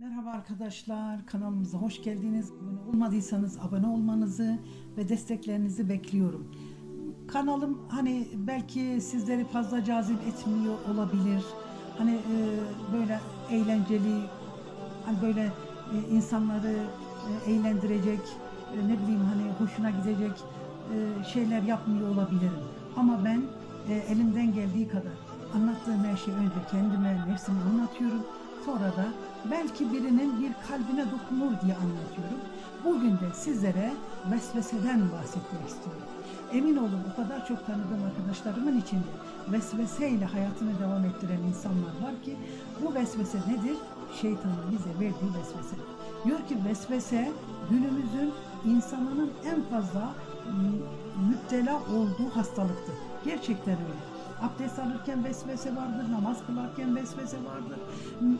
Merhaba arkadaşlar, kanalımıza hoş geldiniz. Abone olmadıysanız abone olmanızı ve desteklerinizi bekliyorum. Kanalım hani belki sizleri fazla cazip etmiyor olabilir. Hani e, böyle eğlenceli, hani böyle e, insanları e, eğlendirecek, e, ne bileyim hani hoşuna gidecek e, şeyler yapmıyor olabilirim. Ama ben e, elimden geldiği kadar anlattığım her şeyi önce kendime, nefsime anlatıyorum. Sonra da belki birinin bir kalbine dokunur diye anlatıyorum. Bugün de sizlere vesveseden bahsetmek istiyorum. Emin olun o kadar çok tanıdığım arkadaşlarımın içinde vesveseyle hayatını devam ettiren insanlar var ki bu vesvese nedir? Şeytanın bize verdiği vesvese. Diyor ki vesvese günümüzün insanının en fazla m- müptela olduğu hastalıktır. Gerçekten öyle. Abdest alırken vesvese vardır, namaz kılarken vesvese vardır.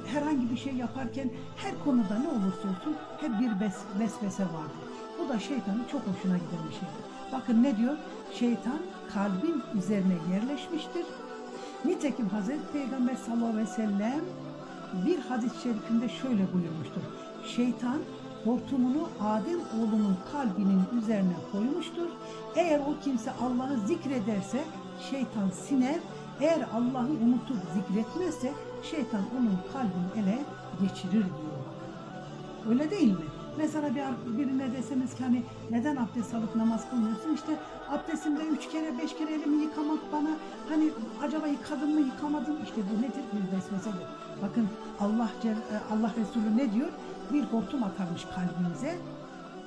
Herhangi bir şey yaparken her konuda ne olursa olsun hep bir ves- vesvese vardır. Bu da şeytanın çok hoşuna giden bir şeydir. Bakın ne diyor? Şeytan kalbin üzerine yerleşmiştir. Nitekim Hazreti Peygamber sallallahu aleyhi ve sellem bir hadis-i şerifinde şöyle buyurmuştur. Şeytan hortumunu Adem oğlunun kalbinin üzerine koymuştur. Eğer o kimse Allah'ı zikrederse şeytan siner. Eğer Allah'ı unutup zikretmezse şeytan onun kalbini ele geçirir diyor. Öyle değil mi? Mesela bir birine deseniz ki hani neden abdest alıp namaz kılmıyorsun? İşte abdestimde üç kere beş kere elimi yıkamak bana hani acaba yıkadım mı yıkamadım işte bu nedir? Bir vesvesedir. Bakın Allah Celle- Allah Resulü ne diyor? Bir hortum atarmış kalbimize.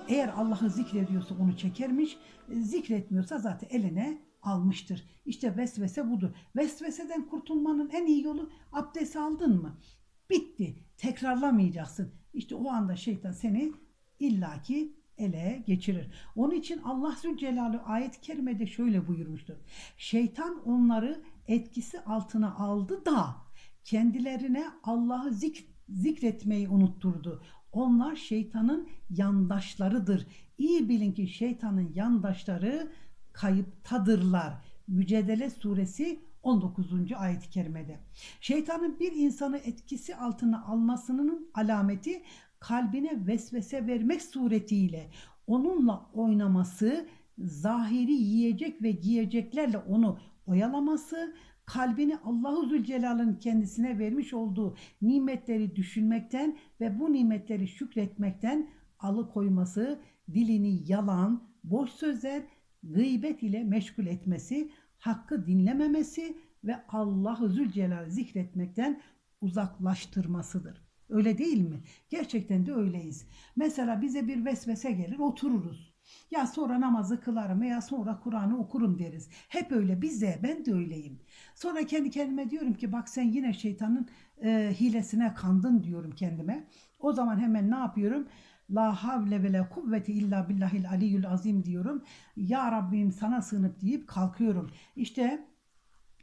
Eğer Allah'ı zikrediyorsa onu çekermiş, e, zikretmiyorsa zaten eline almıştır. İşte vesvese budur. Vesveseden kurtulmanın en iyi yolu abdest aldın mı? Bitti. Tekrarlamayacaksın. İşte o anda şeytan seni illaki ele geçirir. Onun için Allah Zülcelal'ü ayet-i kerimede şöyle buyurmuştur. Şeytan onları etkisi altına aldı da kendilerine Allah'ı zik- zikretmeyi unutturdu. Onlar şeytanın yandaşlarıdır. İyi bilin ki şeytanın yandaşları kayıptadırlar. Mücadele suresi 19. ayet-i kerimede. Şeytanın bir insanı etkisi altına almasının alameti kalbine vesvese vermek suretiyle onunla oynaması, zahiri yiyecek ve giyeceklerle onu oyalaması, kalbini Allahu Zülcelal'ın kendisine vermiş olduğu nimetleri düşünmekten ve bu nimetleri şükretmekten alıkoyması, dilini yalan, boş sözler, gıybet ile meşgul etmesi, hakkı dinlememesi ve Allahu Zülcelal zikretmekten uzaklaştırmasıdır. Öyle değil mi? Gerçekten de öyleyiz. Mesela bize bir vesvese gelir otururuz. Ya sonra namazı kılarım veya sonra Kur'an'ı okurum deriz. Hep öyle bize ben de öyleyim. Sonra kendi kendime diyorum ki bak sen yine şeytanın e, hilesine kandın diyorum kendime. O zaman hemen ne yapıyorum? La havle ve la kuvvete illa billahil aliyyül azim diyorum. Ya Rabbim sana sığınıp deyip kalkıyorum. İşte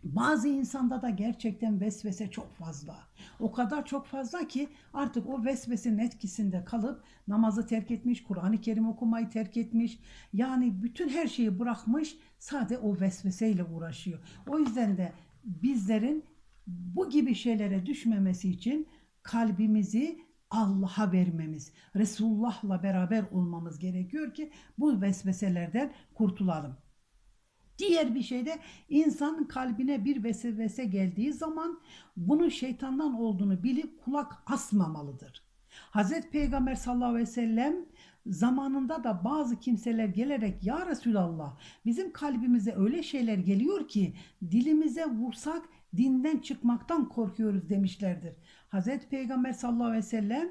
bazı insanda da gerçekten vesvese çok fazla. O kadar çok fazla ki artık o vesvesenin etkisinde kalıp namazı terk etmiş, Kur'an-ı Kerim okumayı terk etmiş. Yani bütün her şeyi bırakmış, sadece o vesveseyle uğraşıyor. O yüzden de bizlerin bu gibi şeylere düşmemesi için kalbimizi Allah'a vermemiz, Resulullah'la beraber olmamız gerekiyor ki bu vesveselerden kurtulalım. Diğer bir şey de insanın kalbine bir vesvese geldiği zaman bunun şeytandan olduğunu bilip kulak asmamalıdır. Hazreti Peygamber sallallahu aleyhi ve sellem zamanında da bazı kimseler gelerek ya Resulallah bizim kalbimize öyle şeyler geliyor ki dilimize vursak dinden çıkmaktan korkuyoruz demişlerdir. Hazreti Peygamber sallallahu aleyhi ve sellem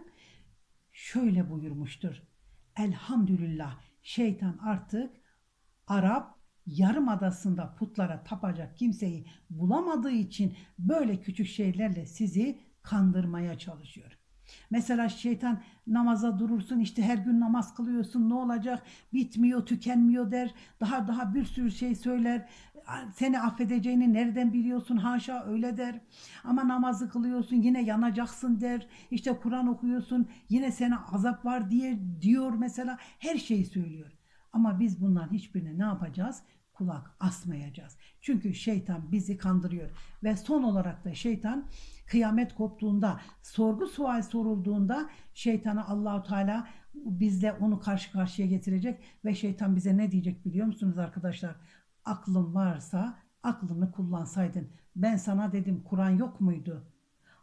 şöyle buyurmuştur. Elhamdülillah şeytan artık Arap Yarımadası'nda putlara tapacak kimseyi bulamadığı için böyle küçük şeylerle sizi kandırmaya çalışıyor. Mesela şeytan namaza durursun işte her gün namaz kılıyorsun ne olacak? Bitmiyor tükenmiyor der. Daha daha bir sürü şey söyler. Seni affedeceğini nereden biliyorsun? Haşa öyle der. Ama namazı kılıyorsun yine yanacaksın der. İşte Kur'an okuyorsun yine sana azap var diye diyor mesela. Her şeyi söylüyor. Ama biz bunların hiçbirini ne yapacağız kulak asmayacağız. Çünkü şeytan bizi kandırıyor. Ve son olarak da şeytan kıyamet koptuğunda, sorgu sual sorulduğunda şeytana Allahu Teala bizle onu karşı karşıya getirecek ve şeytan bize ne diyecek biliyor musunuz arkadaşlar? Aklın varsa aklını kullansaydın. Ben sana dedim Kur'an yok muydu?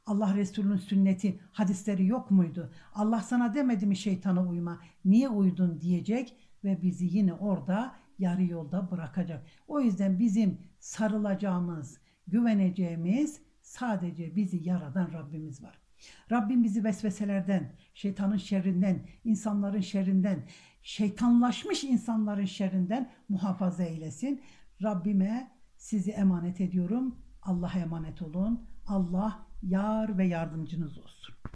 Allah Resulü'nün sünneti, hadisleri yok muydu? Allah sana demedi mi şeytana uyma? Niye uydun diyecek ve bizi yine orada yarı yolda bırakacak. O yüzden bizim sarılacağımız, güveneceğimiz sadece bizi yaradan Rabbimiz var. Rabbim bizi vesveselerden, şeytanın şerrinden, insanların şerrinden, şeytanlaşmış insanların şerrinden muhafaza eylesin. Rabbime sizi emanet ediyorum. Allah'a emanet olun. Allah yar ve yardımcınız olsun.